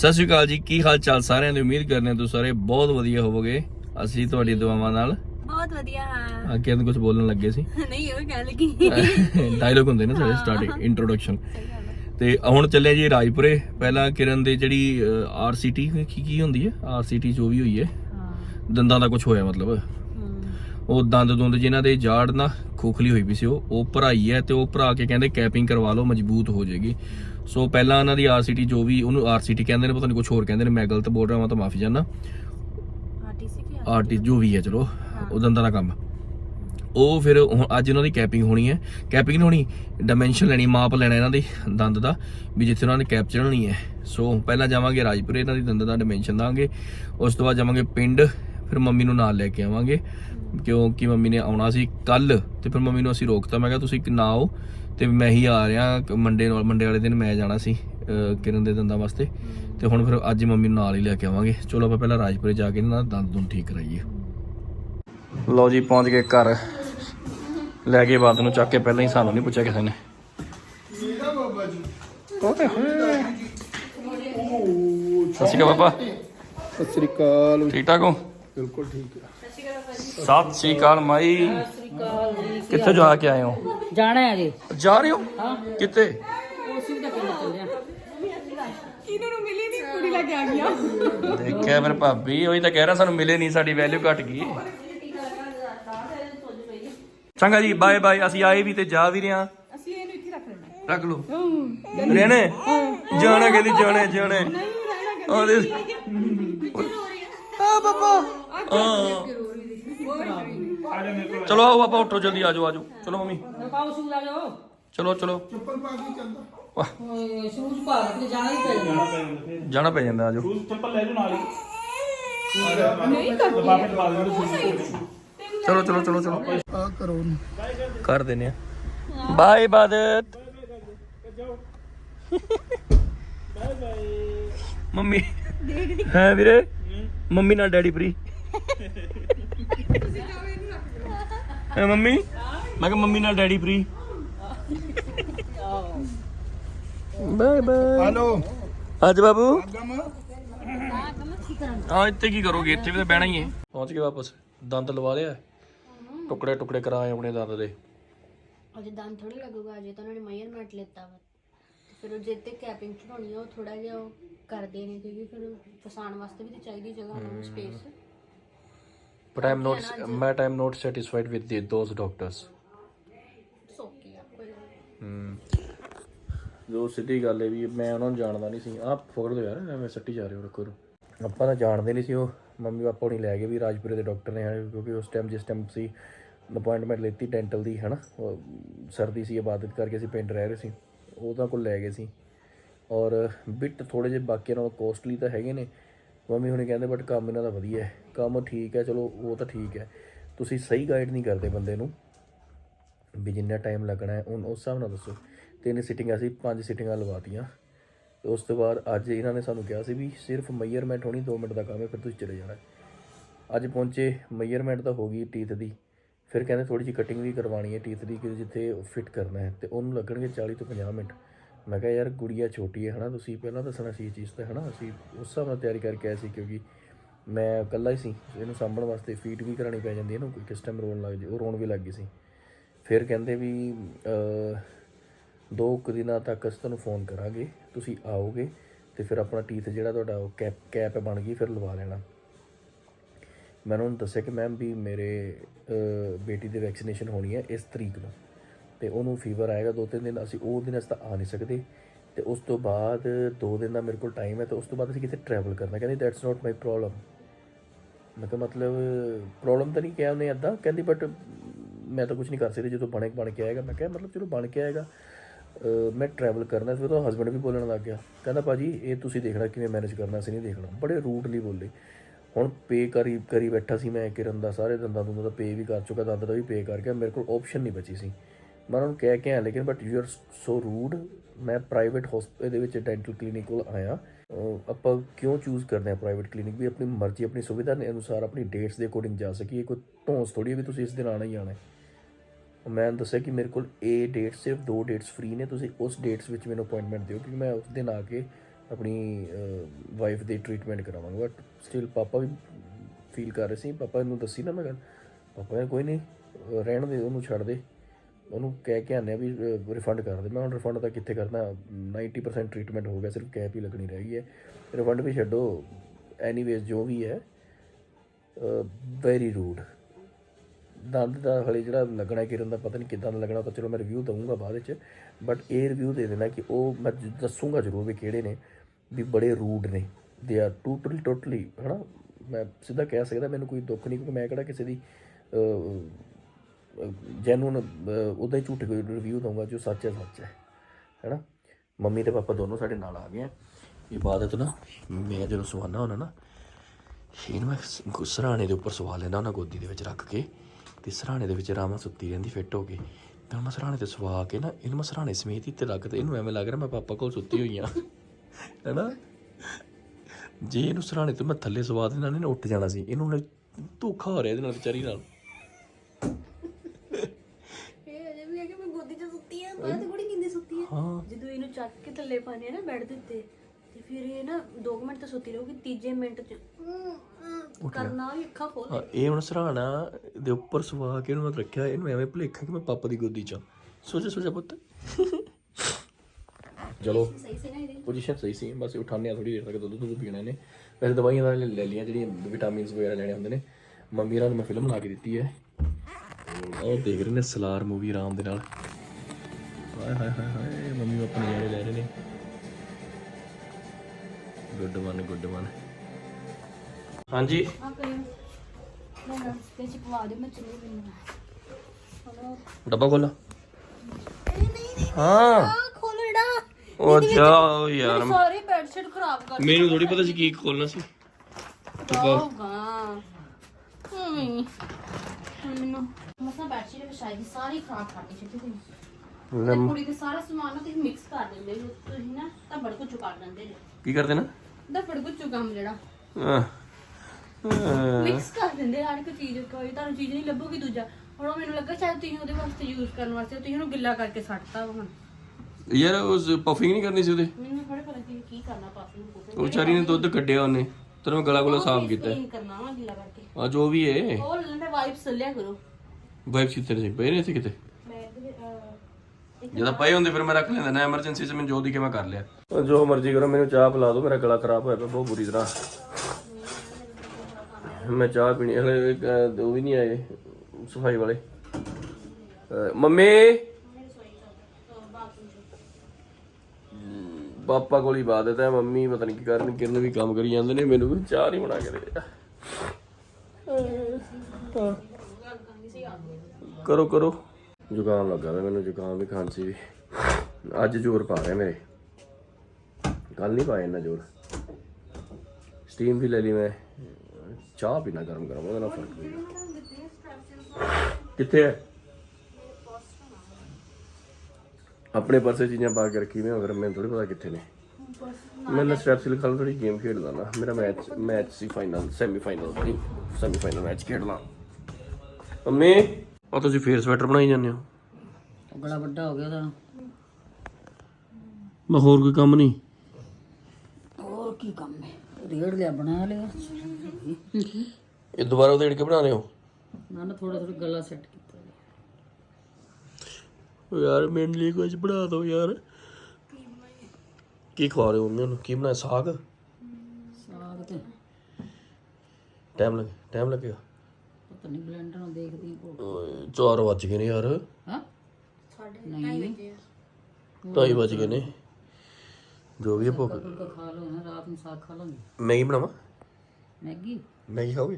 ਸਤਿ ਸ਼੍ਰੀ ਅਕਾਲ ਜੀ ਕੀ ਹਾਲ ਚਾਲ ਸਾਰਿਆਂ ਦੀ? ਉਮੀਦ ਕਰਨੇ ਤੁਸੀਂ ਸਾਰੇ ਬਹੁਤ ਵਧੀਆ ਹੋਵੋਗੇ। ਅਸੀਂ ਤੁਹਾਡੀ ਦੁਆਵਾਂ ਨਾਲ। ਬਹੁਤ ਵਧੀਆ। ਹਾਂ ਅੱਗੇ ਨੂੰ ਕੁਝ ਬੋਲਣ ਲੱਗੇ ਸੀ। ਨਹੀਂ ਉਹ ਗੱਲ ਕੀ ਡਾਇਲੋਗ ਹੁੰਦੇ ਨੇ ਸਾਡੇ ਸਟਾਰਟਿੰਗ ਇੰਟਰੋਡਕਸ਼ਨ। ਤੇ ਹੁਣ ਚੱਲੇ ਜੀ ਰਾਜਪੁਰੇ। ਪਹਿਲਾਂ ਕਿਰਨ ਦੇ ਜਿਹੜੀ ਆਰਸੀਟੀ ਕੀ ਕੀ ਹੁੰਦੀ ਹੈ? ਆਰਸੀਟੀ ਜੋ ਵੀ ਹੋਈ ਹੈ। ਹਾਂ। ਦੰਦਾਂ ਦਾ ਕੁਝ ਹੋਇਆ ਮਤਲਬ। ਉਹ ਦੰਦ ਦੁੰਦ ਜਿਨ੍ਹਾਂ ਦੇ ਜਾੜ ਨਾ ਖੋਖਲੀ ਹੋਈ ਵੀ ਸੀ ਉਹ ਉਹ ਭਰਾਈ ਹੈ ਤੇ ਉਹ ਭਰਾ ਕੇ ਕਹਿੰਦੇ ਕੈਪਿੰਗ ਕਰਵਾ ਲਓ ਮਜ਼ਬੂਤ ਹੋ ਜਾਏਗੀ। ਸੋ ਪਹਿਲਾਂ ਉਹਨਾਂ ਦੀ ਆਰਸੀਟੀ ਜੋ ਵੀ ਉਹਨੂੰ ਆਰਸੀਟੀ ਕਹਿੰਦੇ ਨੇ ਪਤਾ ਨਹੀਂ ਕੁਝ ਹੋਰ ਕਹਿੰਦੇ ਨੇ ਮੈਂ ਗਲਤ ਬੋਲ ਰਿਹਾ ਹਾਂ ਤਾਂ ਮਾਫੀ ਚਾਹਨਾ ਆਰਟੀਸੀ ਕੀ ਆਰਟੀ ਜੋ ਵੀ ਹੈ ਚਲੋ ਉਹ ਦੰਦਾਂ ਦਾ ਕੰਮ। ਉਹ ਫਿਰ ਹੁਣ ਅੱਜ ਉਹਨਾਂ ਦੀ ਕੈਪਿੰਗ ਹੋਣੀ ਹੈ। ਕੈਪਿੰਗ ਨਹੀਂ ਹੋਣੀ ਡਾਈਮੈਂਸ਼ਨ ਲੈਣੀ ਮਾਪ ਲੈਣਾ ਇਹਨਾਂ ਦੀ ਦੰਦ ਦਾ ਵੀ ਜਿੱਥੇ ਉਹਨਾਂ ਨੇ ਕੈਪਚਰ ਹੋਣੀ ਹੈ। ਸੋ ਪਹਿਲਾਂ ਜਾਵਾਂਗੇ ਰਾਜਪੁਰੇ ਇਹਨਾਂ ਦੀ ਦੰਦ ਦਾ ਡਾਈਮੈਂਸ਼ਨ ਦਾਂਗੇ ਉਸ ਤੋਂ ਬਾਅਦ ਜਾਵਾਂਗੇ ਪਿੰਡ ਫਿਰ ਮੰਮੀ ਨੂੰ ਨਾਲ ਲੈ ਕੇ ਆਵਾਂਗੇ। ਕਿਉਂਕਿ ਮੰਮੀ ਨੇ ਆਉਣਾ ਸੀ ਕੱਲ ਤੇ ਫਿਰ ਮੰਮੀ ਨੂੰ ਅਸੀਂ ਰੋਕਤਾ। ਮੈਂ ਕਿਹਾ ਤੁਸੀਂ ਨਾ ਆਓ ਤੇ ਮੈਂ ਹੀ ਆ ਰਿਹਾ ਮੰਡੇ ਨਾਲ ਮੰਡੇ ਵਾਲੇ ਦਿਨ ਮੈਂ ਜਾਣਾ ਸੀ ਕਿਰਨ ਦੇ ਦੰਦਾਂ ਵਾਸਤੇ। ਤੇ ਹੁਣ ਫਿਰ ਅੱਜ ਮੰਮੀ ਨੂੰ ਨਾਲ ਹੀ ਲੈ ਕੇ ਆਵਾਂਗੇ। ਚਲੋ ਆਪਾਂ ਪਹਿਲਾਂ ਰਾਜਪੁਰੇ ਜਾ ਕੇ ਇਹਨਾਂ ਦਾ ਦੰਦ ਦੁੰਦ ਠੀਕ ਕਰਾਈਏ। ਲਓ ਜੀ ਪਹੁੰਚ ਗਏ ਘਰ। ਲੈ ਕੇ ਬਾਤ ਨੂੰ ਚੱਕ ਕੇ ਪਹਿਲਾਂ ਹੀ ਸਾਨੂੰ ਨਹੀਂ ਪੁੱਛਿਆ ਕਿਸੇ ਨੇ। ਓਏ ਹੋਏ। ਸਤਿ ਸ਼੍ਰੀ ਅਕਾਲ ਬਾਬਾ ਸਤਿ ਸ੍ਰੀ ਅਕਾਲ। ਠੀਕ ਠਾਕ ਹੋ? ਬਿਲਕੁਲ ਠੀਕ ਹੈ। ਸਤਿ ਸ਼੍ਰੀ ਅਕਾਲ ਮਾਈ। ਕਿੱਥੇ ਜਾ ਕੇ ਆਏ ਹੋ? ਜਾਣਾ ਹੈ ਜੀ ਜਾ ਰਹੇ ਹੋ? ਕਿੱਥੇ? ਉਸੇ ਦਾ ਕੰਮ ਚੱਲਿਆ ਦੇਖਿਆ ਫਿਰ ਭਾਬੀ ਉਹੀ ਤਾਂ ਕਹਿ ਰਿਹਾ ਸਾਨੂੰ ਮਿਲੇ ਨਹੀਂ ਸਾਡੀ ਵੈਲਿਊ ਘਟ ਗਈ। ਚੰਗਾ ਜੀ ਬਾਏ ਬਾਏ ਅਸੀਂ ਆਏ ਵੀ ਤੇ ਜਾ ਵੀ ਰਹੇ ਹਾਂ। ਅਸੀਂ ਇਹਨੂੰ ਇੱਥੇ ਰੱਖ ਲੈਣਾ ਰੱਖ ਲਓ। ਰਹਿਣੇ ਜਾਣਾ ਕਹਿੰਦੀ ਜਾਣਾ ਜਾਣਾ ਆ ਬਾਬਾ ਚਲੋ ਆਓ ਆਪਾਂ ਉੱਠੋ ਜਲਦੀ ਆਜੋ ਆਜੋ। ਚਲੋ ਮੰਮੀ। ਜਾਓ ਚਲੋ ਚਲੋ। ਚੱਪਲ ਪਾ ਕੇ ਚੱਲਦਾ ਵਾਹ, ਓਏ ਸ਼ੂਜ਼ ਪਾ ਕੇ ਜਾਣਾ ਹੀ ਪਏਗਾ ਜਾਣਾ। ਪੈ ਜਾਂਦਾ ਆਜੋ। ਚੱਪਲ ਲੈ ਲਓ ਨਾਲ ਹੀ। ਲਿਫਾਫੇ ਚ ਪਾ ਦਿਓ ਚਲੋ ਚਲੋ ਚਲੋ ਚਲੋ। ਆ ਕਰੋ ਦਿੰਨੇ ਆ। ਬਾਏ ਇਬਾਦਤ। ਮੰਮੀ। ਹੈ ਵੀਰੇ? ਮੰਮੀ ਨਾਲ ਡੈਡੀ ਫਰੀ। ਹੈ ਮੰਮੀ। ਮੈਂ ਕਿਹਾ ਮੰਮੀ ਨਾਲ daddy free bye bye hello ਅੱਜ ਬਾਬੂ? ਹਾਂ ਇੱਥੇ ਕੀ ਕਰੋਗੇ? ਇੱਥੇ ਵੀ ਤਾਂ ਬਹਿਣਾ ਹੀ ਹੈ। ਪਹੁੰਚ ਗਏ ਵਾਪਸ। ਦੰਦ ਲਵਾ ਲਿਆ। ਟੁਕੜੇ ਟੁਕੜੇ ਕਰਾਏ ਆਪਣੇ ਦੰਦ ਦੇ। ਅਜੇ ਦੰਦ ਥੋੜੀ ਲੱਗੂਗਾ ਅਜੇ ਤਾਂ ਉਹਨਾਂ ਨੇ ਮੇਜਰਮੈਂਟ ਲਿੱਤਾ ਵਾ। ਤੇ ਫਿਰ ਉਹ ਜਿੱਤੇ ਕੈਪਿੰਗ ਚੜਾਉਣੀ ਆ ਉਹ ਥੋੜਾ ਜਿਹਾ ਉਹ ਕਰਦੇ ਨੇ ਕਿਉਂਕਿ ਫਿਰ ਫਸਾਉਣ ਵਾਸਤੇ ਵੀ ਤਾਂ ਚਾਹੀਦੀ ਜਗ੍ਹਾ ਉਹਨਾਂ ਨੂੰ space But I'm not. But I'm not satisfied with the, those doctors. ਸੋਕੀ ਆ ਕੋਈ। ਹਮ ਜੋ ਸਿੱਧੀ ਗੱਲ ਹੈ ਵੀ ਮੈਂ ਉਹਨਾਂ ਨੂੰ ਜਾਣਦਾ ਨਹੀਂ ਸੀ ਆਹ ਫਕੜ ਦੋ ਯਾਰ ਐਵੇਂ ਸੱਟੀ ਜਾ ਰਹੇ ਹੋ ਰੱਖੋ। ਆਪਾਂ ਤਾਂ ਜਾਣਦੇ ਨਹੀਂ ਸੀ ਉਹ ਮੰਮੀ ਪਾਪਾ ਹੁਣੀ ਲੈ ਗਏ ਵੀ ਰਾਜਪੁਰੇ ਦੇ ਡਾਕਟਰ ਨੇ ਹਨਾ, ਕਿਉਂਕਿ ਉਸ ਟਾਈਮ ਜਿਸ ਟਾਈਮ ਸੀ ਅਪਾਇੰਟਮੈਂਟ ਲੈਤੀ ਡੈਂਟਲ ਦੀ ਹਨਾ ਉਹ ਸਰਦੀ ਸੀ ਇਬਾਦਤ ਕਰਕੇ ਅਸੀਂ ਪਿੰਡ ਰਹਿ ਰਹੇ ਸੀ ਉਹਦਾ ਕੋਲ ਲੈ ਗਏ ਸੀ ਔਰ ਬਿੱਟ ਥੋੜੇ ਜਿਹੇ ਬਾਕੀਆਂ ਨਾਲੋਂ ਕੋਸਟਲੀ ਤਾਂ ਹੈਗੇ ਨੇ ਮੰਮੀ ਹੁਣੇ ਕਹਿੰਦੇ ਬਟ ਕੰਮ ਇਹਨਾਂ ਦਾ ਵਧੀਆ ਹੈ। ਕੰਮ ਠੀਕ ਹੈ, ਚਲੋ ਉਹ ਤਾਂ ਠੀਕ ਹੈ। ਤੁਸੀਂ ਸਹੀ ਗਾਈਡ ਨਹੀਂ ਕਰਦੇ ਬੰਦੇ ਨੂੰ ਵੀ ਜਿੰਨਾ ਟਾਈਮ ਲੱਗਣਾ ਹੈ ਉਹ ਉਸ ਹਿਸਾਬ ਨਾਲ ਦੱਸੋ। ਤਿੰਨ ਸਿਟਿੰਗਾਂ ਸੀ ਪੰਜ ਸਿਟਿੰਗਾਂ ਲਵਾਤੀਆਂ। ਤੇ ਉਸ ਤੋਂ ਬਾਅਦ ਅੱਜ ਇਹਨਾਂ ਨੇ ਸਾਨੂੰ ਕਿਹਾ ਸੀ ਵੀ ਸਿਰਫ ਮੇਜਰਮੈਂਟ ਹੋਣੀ 2 ਮਿੰਟ ਦਾ ਕੰਮ ਹੈ, ਫਿਰ ਤੁਸੀਂ ਚਲੇ ਜਾਣਾ। ਅੱਜ ਪਹੁੰਚੇ ਮੇਜਰਮੈਂਟ ਤਾਂ ਹੋ ਗਈ ਟੀਥ ਦੀ। ਫਿਰ ਕਹਿੰਦੇ ਥੋੜੀ ਜਿਹੀ ਕਟਿੰਗ ਵੀ ਕਰਵਾਉਣੀ ਹੈ ਟੀਥ ਦੀ, ਕਿ ਜਿੱਥੇ ਫਿੱਟ ਕਰਨਾ ਹੈ। ਤੇ ਉਹਨੂੰ ਲੱਗਣਗੇ 40 ਤੋਂ 50 ਮਿੰਟ। ਮੈਂ ਕਿਹਾ ਯਾਰ ਗੁੜੀਆ ਛੋਟੀ ਹੈ, ਹਨਾ? ਤੁਸੀਂ ਪਹਿਲਾਂ ਦੱਸਣਾ ਸੀ ਇਹ ਚੀਜ਼ ਤਾਂ, ਹਨਾ? ਅਸੀਂ ਉਸ ਹਿਸਾਬ ਨਾਲ ਤਿਆਰੀ ਕਰਕੇ ਆਏ ਸੀ ਕਿਉਂਕਿ ਮੈਂ ਇਕੱਲਾ ਹੀ ਸੀ। ਇਹਨੂੰ ਸਾਂਭਣ ਵਾਸਤੇ ਫੀਡ ਵੀ ਕਰਾਣੀ ਪੈ ਜਾਂਦੀ ਹੈ ਇਹਨੂੰ ਕਿਸ ਟਾਈਮ ਰੋਣ ਲੱਗ ਜੇ, ਉਹ ਰੋਣ ਵੀ ਲੱਗ ਗਈ ਸੀ। ਫਿਰ ਕਹਿੰਦੇ ਵੀ ਦੋ ਕੁ ਦਿਨਾਂ ਤੱਕ ਅਸੀਂ ਤੁਹਾਨੂੰ ਫੋਨ ਕਰਾਂਗੇ, ਤੁਸੀਂ ਆਓਗੇ ਤੇ ਫਿਰ ਆਪਣਾ ਟੀਥ ਜਿਹੜਾ ਤੁਹਾਡਾ ਉਹ ਕੈਪ ਕੈਪ ਬਣ ਗਈ, ਫਿਰ ਲਵਾ ਲੈਣਾ। ਮੈਂ ਉਹਨਾਂ ਨੂੰ ਦੱਸਿਆ ਕਿ ਮੈਮ ਵੀ ਮੇਰੇ ਬੇਟੀ ਦੀ ਵੈਕਸੀਨੇਸ਼ਨ ਹੋਣੀ ਹੈ ਇਸ ਤਰੀਕ ਨੂੰ। ਤੇ ਉਹਨੂੰ ਫੀਵਰ ਆਏਗਾ ਦੋ ਤਿੰਨ ਦਿਨ, ਅਸੀਂ ਉਹ ਦਿਨ ਅਸੀਂ ਤਾਂ ਆ ਨਹੀਂ ਸਕਦੇ। ਤੇ ਉਸ ਤੋਂ ਬਾਅਦ ਦੋ ਦਿਨ ਦਾ ਮੇਰੇ ਕੋਲ ਟਾਈਮ ਹੈ, ਤੇ ਉਸ ਤੋਂ ਬਾਅਦ ਅਸੀਂ ਕਿਤੇ ਟਰੈਵਲ ਕਰਨਾ? ਕਹਿੰਦੀ ਦੈਟਸ ਨਾਟ ਮਾਈ ਪ੍ਰੋਬਲਮ ਮੈਂ ਕਿਹਾ, ਮਤਲਬ ਪ੍ਰੋਬਲਮ ਤਾਂ ਨਹੀਂ ਕਿਹਾ ਉਹਨੇ ਅੱਦਾ ਕਹਿੰਦੀ ਬਟ ਮੈਂ ਤਾਂ ਕੁਝ ਨਹੀਂ ਕਰ ਸਕਦੀ, ਜਦੋਂ ਬਣੇ ਬਣ ਕੇ ਆਏਗਾ। ਮੈਂ ਕਿਹਾ, ਮਤਲਬ ਚਲੋ ਬਣ ਕੇ ਆਏਗਾ ਮੈਂ ਟਰੈਵਲ ਕਰਨਾ। ਫਿਰ ਉਹ ਹਸਬੰਡ ਵੀ ਬੋਲਣ ਲੱਗ ਗਿਆ। ਕਹਿੰਦਾ, ਭਾਜੀ, ਇਹ ਤੁਸੀਂ ਦੇਖਣਾ ਕਿਵੇਂ ਮੈਨੇਜ ਕਰਨਾ, ਅਸੀਂ ਨਹੀਂ ਦੇਖਣਾ। ਬੜੇ ਰੂਟਲੀ ਬੋਲੇ। ਹੁਣ ਪੇ ਕਰੀ ਕਰੀ ਬੈਠਾ ਸੀ ਮੈਂ, ਕਿਰਨ ਦਾ, ਸਾਰੇ ਦੰਦਾਂ ਦੁੰਦਾਂ ਦਾ ਪੇ ਵੀ ਕਰ ਚੁੱਕਾ, ਦੰਦ ਦਾ ਵੀ ਪੇ ਕਰ ਗਿਆ ਮੇਰੇ ਕੋਲ ਆਪਸ਼ਨ ਨਹੀਂ ਬਚੀ ਸੀ। ਮੈਂ ਉਹਨਾਂ ਨੂੰ ਕਹਿ ਕੇ ਆਇਆ, ਲੇਕਿਨ but you are so rude ਮੈਂ ਪ੍ਰਾਈਵੇਟ ਹਸਪੀਟਲ ਦੇ ਵਿੱਚ ਡੈਂਟਲ ਕਲੀਨਿਕ ਕੋਲ ਆਇਆ। ਆਪਾਂ ਕਿਉਂ ਚੂਜ਼ ਕਰਦੇ ਆ ਪ੍ਰਾਈਵੇਟ ਕਲੀਨਿਕ ਵੀ ਆਪਣੀ ਮਰਜ਼ੀ, ਆਪਣੀ ਸੁਵਿਧਾ ਦੇ ਅਨੁਸਾਰ ਆਪਣੀ ਡੇਟਸ ਦੇ ਅਕੋਰਡਿੰਗ ਜਾ ਸਕੀਏ, ਕੋਈ ਢੋਂਸ ਥੋੜੀ ਵੀ ਤੁਸੀਂ ਇਸ ਦਿਨ ਆਣਾ ਹੀ ਆਣਾ ਹੈ। ਮੈਂ ਦੱਸਿਆ ਕਿ ਮੇਰੇ ਕੋਲ ਇਹ ਡੇਟ ਸਿਰਫ ਦੋ ਡੇਟਸ ਫ੍ਰੀ ਨੇ, ਤੁਸੀਂ ਉਸ ਡੇਟਸ ਵਿੱਚ ਮੈਨੂੰ ਅਪਾਇੰਟਮੈਂਟ ਦਿਓ, ਕਿਉਂਕਿ ਮੈਂ ਉਸ ਦਿਨ ਆ ਕੇ ਆਪਣੀ ਵਾਈਫ ਦੀ ਟ੍ਰੀਟਮੈਂਟ ਕਰਾਵਾਂਗਾ। ਬਟ ਸਟਿਲ ਪਾਪਾ ਵੀ ਫੀਲ ਕਰ ਰਹੇ ਸੀ, ਪਾਪਾ ਨੂੰ ਦੱਸੀ ਨਾ, ਮੈਂ ਗੱਲ ਪਾਪਾ ਨੇ ਕੋਈ ਨਹੀਂ, ਰਹਿਣ ਦੇ, ਉਹਨੂੰ ਛੱਡ ਦੇ। ਉਹਨੂੰ ਕਹਿ ਕੇ ਆਨੇ ਵੀ ਰਿਫੰਡ ਕਰ ਦੇ। ਮੈਂ ਹੁਣ ਰਿਫੰਡ ਤਾਂ ਕਿੱਥੇ ਕਰਨਾ? 90% ਟ੍ਰੀਟਮੈਂਟ ਹੋ ਗਿਆ, ਸਿਰਫ ਕੈਪ ਹੀ ਲੱਗਣੀ ਰਹਿ ਗਈ ਹੈ। ਰਿਫੰਡ ਵੀ ਛੱਡੋ। ਐਨੀਵੇਜ਼ ਜੋ ਵੀ ਹੈ ਵੈਰੀ ਰੂਡ ਦੰਦ ਦਾ ਹਲੇ ਜਿਹੜਾ ਲੱਗਣਾ ਕਿਰਨ ਦਾ, ਪਤਾ ਨਹੀਂ ਕਿਦਾਂ ਦਾ ਲੱਗਣਾ, ਉਹ ਤਾਂ ਚਲੋ ਮੈਂ ਰਿਵਿਊ ਦਊਂਗਾ ਬਾਅਦ ਵਿੱਚ। ਬਟ ਇਹ ਰਿਵਿਊ ਦੇ ਦੇਣਾ ਕਿ ਉਹ ਮੈਂ ਜ- ਦੱਸੂਗਾ ਜ਼ਰੂਰ ਵੀ ਕਿਹੜੇ ਨੇ, ਵੀ ਬੜੇ ਰੂਡ ਨੇ। ਦੇ ਆਰ ਟੋਟਲੀ ਟੋਟਲੀ ਹਨਾ? ਮੈਂ ਸਿੱਧਾ ਕਹਿ ਸਕਦਾ, ਮੈਨੂੰ ਕੋਈ ਦੁੱਖ ਨਹੀਂ, ਕਿਉਂਕਿ ਮੈਂ ਕਿਹੜਾ ਕਿਸੇ ਦੀ ਜੈਨੂਨ ਉਹਦਾ ਹੀ ਝੂਠੇ ਕੋਈ ਰਿਵਿਊ ਦਊਂਗਾ ਜੋ ਸੱਚ ਹੈ ਸੱਚ ਹੈ। ਹੈਨਾ? ਮੰਮੀ ਤੇ ਪਾਪਾ ਦੋਨੋਂ ਸਾਡੇ ਨਾਲ ਆ ਗਏ ਆ। ਇਬਾਦਤ ਨਾ ਮੈਂ ਜਦੋਂ ਸਵਾਨਾ ਹੁੰਦਾ ਨਾ ਇਹਨੂੰ ਮੈਂ ਸ- ਸਰਾਣੇ ਦੇ ਉੱਪਰ ਸਵਾ ਲੈਂਦਾ ਉਹਨਾਂ ਗੋਦੀ ਦੇ ਵਿੱਚ ਰੱਖ ਕੇ, ਤੇ ਸਰਾਣੇ ਦੇ ਵਿੱਚ ਰਾਮਾ ਸੁੱਤੀ ਰਹਿੰਦੀ ਫਿੱਟ ਹੋ ਕੇ। ਤਾਂ ਮੈਂ ਸਰਾਣੇ ਤੇ ਸਵਾ ਕੇ ਨਾ, ਇਹਨੂੰ ਮੈਂ ਸਰਾਣੇ ਸਮੇਤ ਹੀ ਤੇ ਰੱਖ ਤੇ ਇਹਨੂੰ ਐਵੇਂ ਲੱਗ ਰਿਹਾ ਮੈਂ ਪਾਪਾ ਕੋਲ ਸੁੱਤੀ ਹੋਈ ਆ। ਹੈਨਾ? ਜੇ ਇਹਨੂੰ ਸਰਾਣੇ ਤੋਂ ਮੈਂ ਥੱਲੇ ਸਵਾ ਦੇਣਾ ਇਹਨੇ ਉੱਠ ਜਾਣਾ ਸੀ। ਇਹਨੂੰ ਹੁਣ ਧੋਖਾ ਹੋ ਰਿਹਾ ਇਹਦੇ ਨਾਲ ਵਿਚਾਰੀ ਨਾਲ ਇਹ ਅਜੇ ਵੀ ਹੈ ਕਿ ਮੈਂ ਗੋਦੀ 'ਚ ਸੁੱਤੀ ਆ ਬਾਅਦ ਕੁੜੀ ਕਿੰਨੇ ਸੁੱਤੀ ਆ ਹਾਂ ਜਦੋਂ ਇਹਨੂੰ ਚੱਕ ਕੇ ਥੱਲੇ ਪਾਣੇ ਆ ਨਾ ਬੈੱਡ ਦੇ ਉੱਤੇ ਤੇ ਫਿਰ ਇਹ ਨਾ 2 ਮਿੰਟ ਤਾਂ ਸੁੱਤੀ ਰਹੂਗੀ ਤੀਜੇ ਮਿੰਟ 'ਚ। ਕਰਨਾ ਵੀ ਅੱਖਾਂ ਖੋਲ ਹਾਂ, ਇਹ ਹੁਣ ਸਰਾਣਾ ਦੇ ਉੱਪਰ ਸਵਾ ਕੇ ਇਹਨੂੰ ਮੈਂ ਰੱਖਿਆ ਇਹਨੂੰ ਐਵੇਂ ਭੁਲੇਖਾ ਕਿ ਮੈਂ ਪਾਪਾ ਦੀ ਗੋਦੀ ਚ ਸੋਚਾ ਸੋਚਾ ਪੁੱਤ। ਚਲੋ ਸਹੀ ਸੀ ਨਾ ਇਹਦੀ ਪੋਜੀਸ਼ਨ ਸਹੀ ਸੀ ਬਸ ਉਠਾਣੇ ਆ ਥੋੜੀ ਦੇਰ ਤੱਕ ਦੁੱਧ ਦੁੱਧ ਪੀਣਾ ਨੇ। ਵੈਸੇ ਦਵਾਈਆਂ ਤਾਂ ਲੈ ਲਈਆਂ ਜਿਹੜੀਆਂ ਵਿਟਾਮਿਨਸ ਵਗੈਰਾ ਲੈਣੇ ਹੁੰਦੇ ਨੇ। ਮੰਮੀ ਨਾਲ ਮੈਂ ਫਿਲਮ ਲਾ ਕੇ ਦਿੱਤੀ ਹੈ। ਉਹ ਦੇਖ ਰਹੇ ਨੇ ਸਲਾਰ ਮੂਵੀ ਆਰਾਮ ਦੇ ਨਾਲ। ਹਾਏ ਹਾਏ ਹਾਏ ਹਾਏ। ਮੰਮੀ ਆਪਣੇ ਨਜ਼ਾਰੇ ਲੈ ਰਹੇ ਨੇ। ਗੁੱਡ ਵਨ ਗੁੱਡ ਵਨ ਹਾਂਜੀ। ਡੱਬਾ ਖੋਲਾ ਹਾਂ। ਉਹ ਜਾ ਯਾਰ। ਸਾਰੇ ਬੈੱਡ ਸ਼ੀਟ ਖਰਾਬ ਕਰ ਮੈਨੂੰ ਥੋੜੀ ਪਤਾ ਸੀ ਕੀ ਖੋਲਣਾ ਸੀ। ਜਾਊਗਾ ਹਮੀ ਮੈਨੂੰ ਮਸਾ ਬੈੱਡ ਸ਼ੀਟ ਵਿਛਾਈ ਸਾਰੀ ਖਰਾਬ ਕਰਤੀ ਛੇਤੀ ਤੇ ਕੁੜੀ ਦੇ ਸਾਰਾ ਸਮਾਨ ਨਾ ਤੁਸੀਂ ਮਿਕਸ ਕਰ ਦਿੰਦੇ ਹੋ। ਤੁਸੀਂ ਨਾ ਤਾਂ ਬੜ ਕੁ ਚੁਕਾ ਦਿੰਦੇ ਨੇ ਕੀ ਕਰਦੇ ਨਾ? ਦਾ ਬੜ ਕੁ ਚੁਕਮ ਜਿਹੜਾ। ਆਹ, ਆਹ, ਮਿਕਸ ਕਰ ਦਿੰਦੇ ਹਰ ਇੱਕ ਚੀਜ਼ ਕੋਈ ਤੁਹਾਨੂੰ ਚੀਜ਼ ਨਹੀਂ ਲੱਭੂਗੀ ਦੂਜਾ। ਹੁਣ ਉਹ ਮੈਨੂੰ ਲੱਗਾ ਸ਼ਾਇਦ ਤੁਸੀਂ ਉਹਦੇ ਵਾਸਤੇ ਯੂਜ਼ ਕਰਨ ਵਾਸਤੇ ਤੁਸੀਂ ਉਹਨੂੰ ਗਿੱਲਾ ਕਰਕੇ ਸੱਟਤਾ ਵਾ ਹੁਣ। ਯਾਰ ਉਸ ਪਫਿੰਗ ਨਹੀਂ ਕਰਨੀ ਸੀ ਉਹਦੇ? ਮੈਨੂੰ ਥੋੜੇ ਪਤਾ ਸੀ ਕੀ ਕਰਨਾ ਪਾਸੀ ਨੂੰ ਉਹ ਵਿਚਾਰੀ ਨੇ ਦੁੱਧ ਕੱਢਿਆ ਉਹਨੇ। ਤੇਰਾ ਮੈਂ ਗਲਾ ਗੁਲਾ ਸਾਫ਼ ਕੀਤਾ। ਕਲੀਨ ਕਰਨਾ ਵਾ ਗਿੱਲਾ ਕਰਕੇ। ਆ ਜੋ ਵੀ ਏ। ਉਹ ਲੈਂਦੇ ਵਾਈਪਸ ਲਿਆ ਕਰੋ। ਵਾਈਪ ਸੀ ਪਏ ਨੇ ਸੀ ਕਿਤੇ? ਅਹ, ਜਦੋਂ ਪਏ ਹੁੰਦੇ ਫਿਰ ਮੈਂ ਰੱਖ ਲੈਂਦਾ ਨਾ ਐਮਰਜੈਂਸੀ 'ਚ ਮੈਨੂੰ ਜੋ ਦੀ ਕੇ ਮੈਂ ਕਰ ਲਿਆ। ਜੋ ਮਰਜ਼ੀ ਕਰੋ ਮੈਨੂੰ ਚਾਹ ਪਿਲਾ ਦਿਓ ਮੇਰਾ ਗਲਾ ਖਰਾਬ ਹੋਇਆ ਪਿਆ ਬਹੁਤ ਬੁਰੀ ਤਰ੍ਹਾਂ। ਮੈਂ ਚਾਹ ਪੀਣੀ ਹਲੇ ਉਹ ਵੀ ਨਹੀਂ ਆਏ ਸਫ਼ਾਈ ਵਾਲੇ। ਮੰਮੀ! ਪਾਪਾ ਕੋਲ ਹੀ ਬਾਦਤ ਹੈ ਮੰਮੀ ਪਤਾ ਨਹੀਂ ਕੀ ਕਰਨ ਕਿਰਨ ਵੀ ਕੰਮ ਕਰੀ ਜਾਂਦੇ ਨੇ ਮੈਨੂੰ ਵੀ ਚਾਹ ਨਹੀਂ ਬਣਾ ਕੇ ਦੇ ਕਰੋ ਕਰੋ। ਜ਼ੁਕਾਮ ਲੱਗਾ ਵਾ ਮੈਨੂੰ, ਜ਼ੁਕਾਮ ਵੀ ਖਾਂਸੀ ਵੀ। ਅੱਜ ਜ਼ੋਰ ਪਾ ਰਿਹਾ ਮੇਰੇ। ਕੱਲ ਨਹੀਂ ਪਾਇਆ ਇੰਨਾ ਜ਼ੋਰ। ਸਟੀਮ ਵੀ ਲੈ ਲਈ ਮੈਂ। ਚਾਹ ਪੀਣਾ ਗਰਮ ਗਰਮ, ਉਹਦੇ ਨਾਲ ਫ਼ਰਕ ਪਏਗਾ ਕਿੱਥੇ ਹੈ? ਆਪਣੇ ਪਰਸੇ ਚੀਜ਼ਾਂ ਪਾ ਕੇ ਰੱਖੀ ਮੈਂ ਅਗਰ ਮੈਨੂੰ ਥੋੜੀ ਪਤਾ ਕਿੱਥੇ ਨੇ। ਮੈਂ ਨਾ ਸਟੈਪਸ ਲਿਖਾ ਥੋੜੀ ਗੇਮ ਖੇਡਦਾ ਨਾ। ਮੇਰਾ ਮੈਚ ਮੈਚ ਸੀ final semi final semi final match ਖੇਡਣਾ। ਮੰਮੀ! ਉਹ ਤੁਸੀਂ ਫੇਰ ਸਵੈਟਰ ਬਣਾਈ ਜਾਂਦੇ ਹੋ। ਬੜਾ ਵੱਡਾ ਹੋ ਗਿਆ ਤਾਂ ਮੈਂ ਹੋਰ ਕੋਈ ਕੰਮ ਨਹੀਂ। ਹੋਰ ਕੀ ਕੰਮ ਹੈ? ਰੇੜ ਲਿਆ ਬਣਾ ਲਿਆ। ਇਹ ਦੁਬਾਰਾ ਉਧੇੜ ਕੇ ਬਣਾ ਰਹੇ ਹੋ ਨਾ ਨਾ ਥੋੜਾ ਥੋੜਾ ਗਲਾ ਸੈੱਟ ਕੀਤਾ। ਓ ਯਾਰ ਮੇਰੇ ਲਈ ਕੁਝ ਬਣਾ ਦਿਓ ਯਾਰ। ਕੀ ਖਵਾ ਰਹੇ ਹੋ ਮੰਮੀ ਨੂੰ ਕੀ ਬਣਾਇਆ? ਸਾਗ? ਸਾਗ ਤੇ। ਟਾਈਮ ਲੱਗੇ ਟਾਈਮ ਲੱਗੇਗਾ। ਪਤਾ ਨਹੀਂ ਬਲੈਂਡਰ ਨੂੰ ਦੇਖਦੀ ਭੁੱਖ ਓਏ 4 ਵੱਜ ਗਏ ਨੇ ਯਾਰ। ਹਾਂ? ਵੱਜ ਗਏ ਨੇ। ਜੋ ਵੀ ਭੁੱਖ। ਫੁਲਕਾ ਖਾ ਲਓ ਨਾ ਰਾਤ ਨੂੰ ਸਾਗ ਖਾ ਲਾਂਗੇ। ਮੈਗੀ ਬਣਾਵਾਂ? ਮੈਗੀ? ਮੈਗੀ ਖਾਓਗੇ?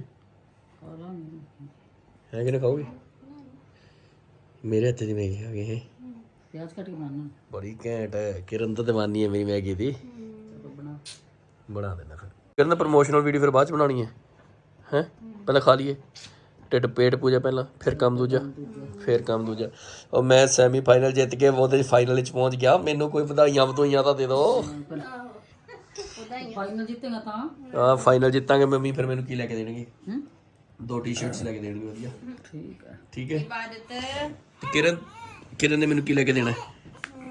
ਖਾ ਲਾਂਗੇ। ਹੈ ਕਿ ਨਾ ਖਾਓਗੇ? ਮੇਰੇ ਹੱਥ ਦੀ ਮੈਗੀ ਖਾਓਗੇ ਹੈ। ਪਿਆਜ਼ ਕੱਟ ਕੇ ਬਣਾਉਣਾ। ਬੜੀ ਘੈਂਟ ਹੈ। ਕਿਰਨ ਤਾਂ ਦੀਵਾਨੀ ਹੈ ਮੇਰੀ ਮੈਗੀ ਦੀ। ਬਣਾ। ਬਣਾ ਦੇਣਾ ਫਿਰ। ਕਿਰਨ ਦਾ ਪ੍ਰੋਮੋਸ਼ਨਲ ਵੀਡੀਓ ਫਿਰ ਬਾਅਦ ਚ ਬਣਾਉਣੀ ਹੈ। ਹੈ? ਪਹਿਲਾਂ ਖਾ ਲਈਏ। ਢਿੱਡ ਪੇਟ ਪੂਜਾ ਪਹਿਲਾਂ ਫਿਰ ਕੰਮ ਦੂਜਾ ਫਿਰ ਕੰਮ ਦੂਜਾ। ਉਹ ਮੈਂ ਸੈਮੀ ਫਾਈਨਲ ਜਿੱਤ ਕੇ ਉਹਦੇ ਫਾਈਨਲ ਵਿੱਚ ਪਹੁੰਚ ਗਿਆ। ਮੈਨੂੰ ਕੋਈ ਵਧਾਈਆਂ ਵਧੂਈਆਂ ਤਾਂ ਦੇ ਦਿਓ ਫਾਈਨਲ ਜਿੱਤੇਗਾ ਤਾਂ। ਆ ਫਾਈਨਲ ਜਿੱਤਾਂਗੇ ਮੰਮੀ ਫਿਰ ਮੈਨੂੰ ਕੀ ਲੈ ਕੇ ਦੇਣਗੇ? ਹੂੰ? ਦੋ ਟੀ-ਸ਼ਰਟਸ ਲੈ ਕੇ ਦੇਣਗੇ ਵਧੀਆ। ਠੀਕ ਹੈ। ਠੀਕ ਹੈ? ਤੇ ਕਿਰਨ ਕਿਰਨ ਨੇ ਮੈਨੂੰ ਕੀ ਲੈ ਕੇ ਦੇਣਾ? ਹੈ?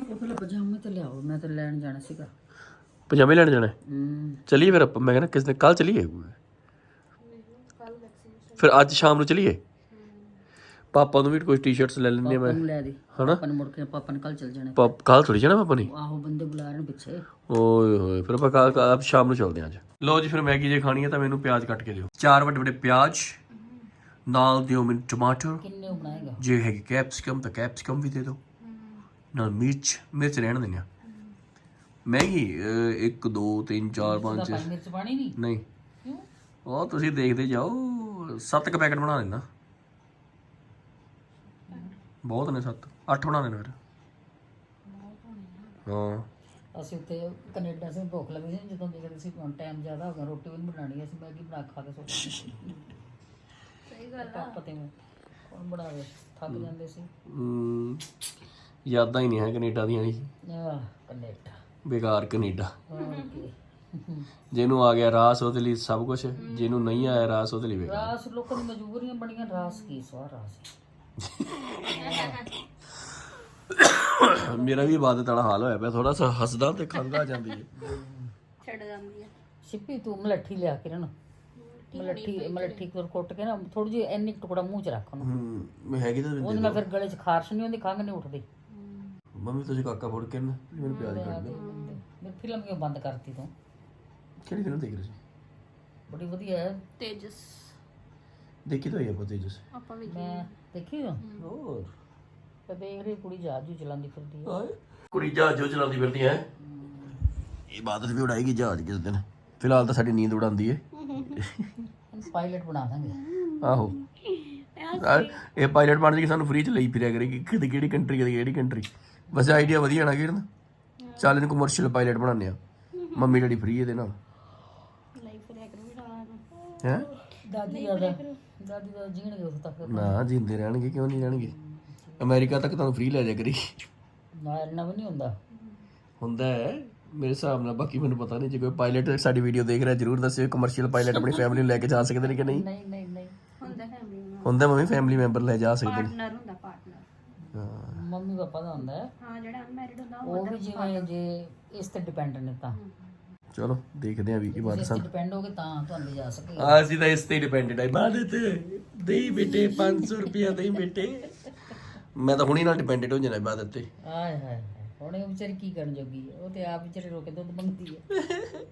ਉਹ ਪਹਿਲਾਂ ਪਜਾਮੇ ਤੇ ਲਿਆਓ ਮੈਂ ਤਾਂ ਲੈਣ ਜਾਣਾ ਸੀਗਾ। ਪਜਾਮੇ ਲੈਣ ਜਾਣਾ ਹੈ? ਹੂੰ। ਚਲੀਏ ਫਿਰ ਆਪਾਂ ਮੈਂ ਕਹਿੰਦਾ ਕਿਸ ਦਿਨ ਕੱਲ ਚਲੀਏ? ਫਿਰ ਅੱਜ ਸ਼ਾਮ ਨੂੰ ਚਲੀਏ? ਪਾਪਾ ਨੂੰ ਵੀ ਕੋਈ ਟੀ-ਸ਼ਰਟਸ ਲੈ ਲੈਣੇ ਮੈਂ। ਨੂੰ ਲੈ ਦੇ। ਹਨਾ? ਪਾਪਾ ਨੂੰ ਮੁੜ ਕੇ ਪਾਪਾ ਨੇ ਕੱਲ ਚੱਲ ਜਾਣਾ। ਪਾਪ ਕੱਲ ਥੋੜੀ ਜਾਣਾ ਪਾਪਾ ਨੇ? ਆਹੋ ਬੰਦੇ ਬੁਲਾ ਰਹੇ ਪਿੱਛੇ। ਓਏ ਹੋਏ ਫਿਰ ਆਪਾਂ ਕੱਲ ਕੱਲ ਸ਼ਾਮ ਨੂੰ ਚੱਲਦੇ ਹਾਂ ਅੱਜ। ਲਓ ਜੀ ਫਿਰ ਮੈਗੀ ਜੇ ਖਾਣੀ ਹੈ ਤਾਂ ਮੈਨੂੰ ਪਿਆਜ਼ ਕੱਟ ਕੇ ਦਿਓ। ਚਾਰ ਵੱਡੇ ਵੱਡੇ ਪਿਆਜ਼ ਨਾਲ ਦਿਓ ਮੈਨੂੰ ਟਮਾਟਰ। ਕਿੰਨੇ ਬਣਾਏਗਾ? ਜੇ ਹੈਗੀ ਕੈਪਸਿਕਮ ਤਾਂ ਕੈਪਸਿਕਮ ਵੀ ਦੇ ਦਿਓ। ਨਾਲ ਮਿਰਚ ਮਿਰਚ ਰਹਿਣ ਦਿੰਦੇ ਆ। ਮੈਗੀ 1 2 3 4 5 6 ਪਾਣੀ ਮਿਰਚ ਪਾਣੀ ਨਹੀਂ? ਨਹੀਂ। ਕਿਉਂ? ਉਹ ਤੁਸੀਂ ਦੇਖਦੇ ਜਾਓ। ਸੱਤ ਕ ਪੈਕਟ ਬਣਾ ਲੈਣਾ ਬਹੁਤ ਨੇ ਸੱਤ। ਅੱਠ ਬਣਾ ਲੈਣਾ ਫਿਰ। ਹਾਂ। ਅਸੀਂ ਉੱਤੇ ਕੈਨੇਡਾ ਸੇ ਭੁੱਖ ਲੱਗੀ ਸੀ ਜਦੋਂ ਦੇਖਦੇ ਸੀ ਟਾਈਮ ਜ਼ਿਆਦਾ ਹੋ ਗਿਆ ਰੋਟੀ ਵੀ ਨਹੀਂ ਬਣਾਣੀ ਅਸੀਂ ਮੈਗੀ ਬਣਾ ਖਾ ਕੇ ਸੋ ਸਹੀ ਗੱਲ ਆ। ਪਤੇ ਮੈਂ ਕੌਣ ਬਣਾਵੇ ਥੱਕ ਜਾਂਦੇ ਸੀ। ਹਮ, ਯਾਦਾਂ ਹੀ ਨਹੀਂ ਹੈ ਕੈਨੇਡਾ ਦੀਆਂ। ਜੀ ਆਹ ਕੈਨੇਡਾ। ਬੇਕਾਰ ਕੈਨੇਡਾ। ਹੋਰ ਕੀ। ਜਿਹਨੂੰ ਆ ਗਿਆ ਰਾਸ ਉਹਦੇ ਲਈ ਸਭ ਕੁਝ ਜਿਹਨੂੰ ਨਹੀਂ ਆਇਆ ਰਾਸ ਉਹਦੇ ਲਈ ਬੇਕਾਰ ਰਾਸ ਲੋਕਾਂ ਦੀ ਮਜਬੂਰੀਆਂ ਬੜੀਆਂ ਰਾਸ ਕੀ ਸਵਾ ਰਾਸ ਮੇਰਾ ਵੀ ਇਬਾਦਤ ਵਾਲਾ ਹਾਲ ਹੋਇਆ ਪਿਆ ਥੋੜਾ ਸਾ ਹੱਸਦਾ ਤੇ ਖੰਗਾ ਜਾਂਦੀ ਹੈ। ਛੱਡ ਜਾਂਦੀ ਆ ਸਿੱਪੀ ਤੂੰ ਮਲੱਠੀ ਲਿਆ ਕੇ ਨਾ ਮਲੱਠੀ ਮਲੱਠੀ ਕੋਲ ਕੁੱਟ ਕੇ ਨਾ ਥੋੜੀ ਜਿਹੀ ਇੰਨੀ ਕੁ ਟੁਕੜਾ ਮੂੰਹ ਚ ਰੱਖ ਉਹਨੂੰ। ਹਮ, ਮੈਂ ਹੈਗੀ ਤਾਂ ਉਹਦੇ ਨਾਲ ਫਿਰ ਗਲੇ 'ਚ ਖਾਰਸ਼ ਨਹੀਂ ਹੁੰਦੀ ਖੰਘ ਨਹੀਂ ਉੱਠਦੀ। ਮੰਮੀ ਤੁਸੀਂ ਕਾਕਾ ਫੋੜ ਕੇ ਨਾ ਮੈਨੂੰ ਪਿਆਜ਼ ਕੱਢ ਦੇ ਮੇਰੀ ਫਿਲਮ ਕਿਉਂ ਬੰਦ ਕਰਤੀ ਤੂੰ? ਕਿਹੜੀ ਫਿਲਮ ਦੇਖ ਰਹੇ ਸੀ ਬੜੀ ਵਧੀਆ ਹੈ। ਤੇਜਸ। ਦੇਖੀ ਤਾਂ ਹੋਈ ਆਪਾਂ ਤੇਜਸ। ਆਪਾਂ ਵੀ ਮੈਂ ਦੇਖੀ। ਹੋ। ਹੋਰ। ਤੇ ਦੇਖ ਰਹੀ ਕੁੜੀ ਜਹਾਜ਼ ਜੂ ਚਲਾਉਂਦੀ ਫਿਰਦੀ ਹੈ ਕੁੜੀ ਜਹਾਜ਼ ਜੋ ਚਲਾਉਂਦੀ ਫਿਰਦੀ ਹੈ। ਇਬਾਦਤ ਵੀ ਉਡਾਏਗੀ ਜਹਾਜ਼ ਕਿਸ ਦਿਨ? ਫਿਲਹਾਲ ਤਾਂ ਸਾਡੀ ਨੀਂਦ ਉਡਾਉਂਦੀ ਹੈ। ਇਹਨੂੰ ਪਾਇਲਟ ਬਣਾ ਦਾਂਗੇ। ਆਹੋ। ਯਾਰ, ਇਹ ਪਾਇਲਟ ਬਣ ਜੀ ਸਾਨੂੰ ਫ੍ਰੀ ਚ ਲਈ ਫਿਰਿਆ ਕਰੇਗੀ ਕਿਹੜੀ ਕਿਹੜੀ ਕੰਟਰੀ ਕਿਹੜੀ ਕਿਹੜੀ ਕੰਟਰੀ ਬਸ ਆਈਡੀਆ ਵਧੀਆ ਨਾ ਕਿਰਨ। ਚੱਲ ਇਹਨੂੰ ਕਮਰਸ਼ੀਅਲ ਪਾਇਲਟ ਬਣਾਉਂਦੇ ਆ ਮੰਮੀ ਡੈਡੀ ਫ੍ਰੀ ਇਹਦੇ ਨਾਲ। ਹੈ? ਦਾਦੀ ਦਾ ਦਾਦੀ। ਦਾ ਜੀਣਗੇ ਉਸ ਤੱਕ। ਨਾ ਜਿੰਦੇ ਰਹਿਣਗੇ ਕਿਉਂ ਨਹੀਂ ਰਹਿਣਗੇ? ਅਮਰੀਕਾ ਤੱਕ ਤੁਹਾਨੂੰ ਫ੍ਰੀ ਲੈ ਜਾ ਕਰੀ। ਨਾ ਇੰਨਾ ਵੀ ਨਹੀਂ ਹੁੰਦਾ। ਹੁੰਦਾ ਹੈ। ਮੇਰੇ ਹਿਸਾਬ ਨਾਲ ਬਾਕੀ ਮੈਨੂੰ ਪਤਾ ਨਹੀਂ ਜੇ ਕੋਈ ਪਾਇਲਟ ਸਾਡੀ ਵੀਡੀਓ ਦੇਖ ਰਿਹਾ ਜਰੂਰ ਦੱਸਿਓ ਕਮਰਸ਼ੀਅਲ ਪਾਇਲਟ ਆਪਣੀ ਫੈਮਿਲੀ ਨੂੰ ਲੈ ਕੇ ਜਾ ਸਕਦੇ ਨੇ ਕਿ ਨਹੀਂ? ਨਹੀਂ ਨਹੀਂ ਨਹੀਂ। ਹੁੰਦਾ ਫੈਮਿਲੀ ਹੁੰਦਾ ਮੰਮੀ ਫੈਮਿਲੀ ਮੈਂਬਰ ਲੈ ਜਾ ਸਕਦੇ ਨੇ। ਪਾਰਟਨਰ ਹੁੰਦਾ ਪਾਰਟਨਰ ਹਾਂ। ਮੰਮੀ ਪਾਪਾ ਦਾ ਹੁੰਦਾ ਹੈ। ਹਾਂ ਜਿਹੜਾ ਅਨਮੈਰਿਡ ਹੁੰਦਾ ਉਹ ਵੀ ਜਿਵੇਂ ਜੇ ਇਸ ਤੇ ਡਿਪੈਂਡ ਨੇ ਤਾਂ। ਚਲੋ ਦੇਖਦੇ ਆਂ ਵੀ ਕੀ ਬਾਤ ਤੇ ਡਿਪੈਂਡ ਹੋਗੇ ਤਾਂ ਤੁਹਾਨੂੰ ਲਿਜਾ ਸਕੇ ਆ ਅਸੀਂ ਤਾਂ ਇਸ ਤੇ ਡਿਪੈਂਡਡ ਹੈ ਇਬਾਦਤ ਦੇਈ ਬੇਟੇ 500 ਰੁਪਿਆ ਦੇਈ ਬੇਟੇ। ਮੈਂ ਤਾਂ ਹੁਣੀ ਨਾਲ ਡਿਪੈਂਡਡ ਹੋ ਜਾਣਾ ਇਬਾਦਤ ਤੇ ਆਏ ਹਾਏ ਹਾਏ ਹੁਣ ਇਹ ਵਿਚਾਰੀ ਕੀ ਕਰਨ ਜੋਗੀ ਹੈ? ਉਹ ਤੇ ਆਪ ਵਿਚਾਰੀ ਰੋ ਕੇ ਦੁੱਧ ਮੰਗਦੀ ਹੈ।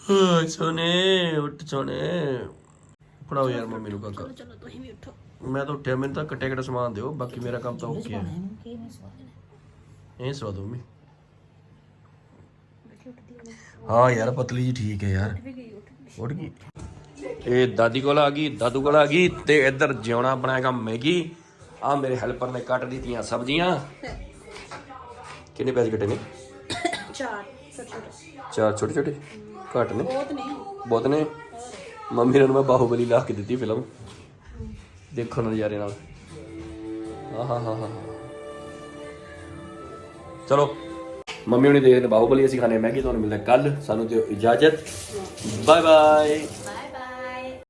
ਹਾਂ ਸੋਨੇ ਉੱਠ ਸੋਨੇ। ਫੜਾਓ ਯਾਰ ਮੰਮੀ ਨੂੰ ਕਾਕਾ। ਚਲੋ ਤੁਸੀਂ ਵੀ ਉੱਠੋ। ਮੈਂ ਤਾਂ ਉੱਠਿਆ ਮੈਨੂੰ ਤਾਂ ਕੱਟੇ ਕੱਟੇ ਸਮਾਨ ਦਿਓ ਬਾਕੀ ਮੇਰਾ ਕੰਮ ਤਾਂ ਹੋ ਗਿਆ ਇਹਨੂੰ ਕੀ ਨਹੀਂ ਸਵਾਦ ਇਹ ਸਵਾਦ ਮੰਮੀ। ਹਾਂ ਯਾਰ ਪਤਲੀ ਜੀ ਠੀਕ ਹੈ ਯਾਰ। ਉੱਠ ਗਈ। ਇਹ ਦਾਦੀ ਕੋਲ ਆ ਗਈ ਦਾਦੂ ਕੋਲ ਆ ਗਈ ਤੇ ਇੱਧਰ ਜਿਉਣਾ ਬਣਾਏਗਾ ਮੈਗੀ। ਆ ਮੇਰੇ ਹੈਲਪਰ ਨੇ ਕੱਟ ਦਿੱਤੀਆਂ ਸਬਜ਼ੀਆਂ। ਕਿੰਨੇ ਪੈਸੇ ਕੱਟੇ ਨੇ? ਚਾਰ ਚਾਰ ਛੋਟੇ ਛੋਟੇ? ਘੱਟ ਨੇ। ਬਹੁਤ ਨਹੀਂ ਬਹੁਤ ਨੇ। ਮੰਮੀ ਨੇ ਮੈਂ ਬਾਹੂਬਲੀ ਲਾ ਕੇ ਦਿੱਤੀ ਫਿਲਮ। ਦੇਖੋ ਨਜ਼ਾਰੇ ਨਾਲ। ਆਹਾ ਹਾ ਹਾ। ਚਲੋ। ਮੰਮੀ ਹੁਣੇ ਦੇਖਦੇ ਨੇ ਬਾਹੂਬਲੀ, ਅਸੀਂ ਖਾਣੇ ਮੈਗੀ, ਤੁਹਾਨੂੰ ਮਿਲਦਾ ਕੱਲ ਸਾਨੂੰ ਦਿਓ ਇਜਾਜ਼ਤ। Bye bye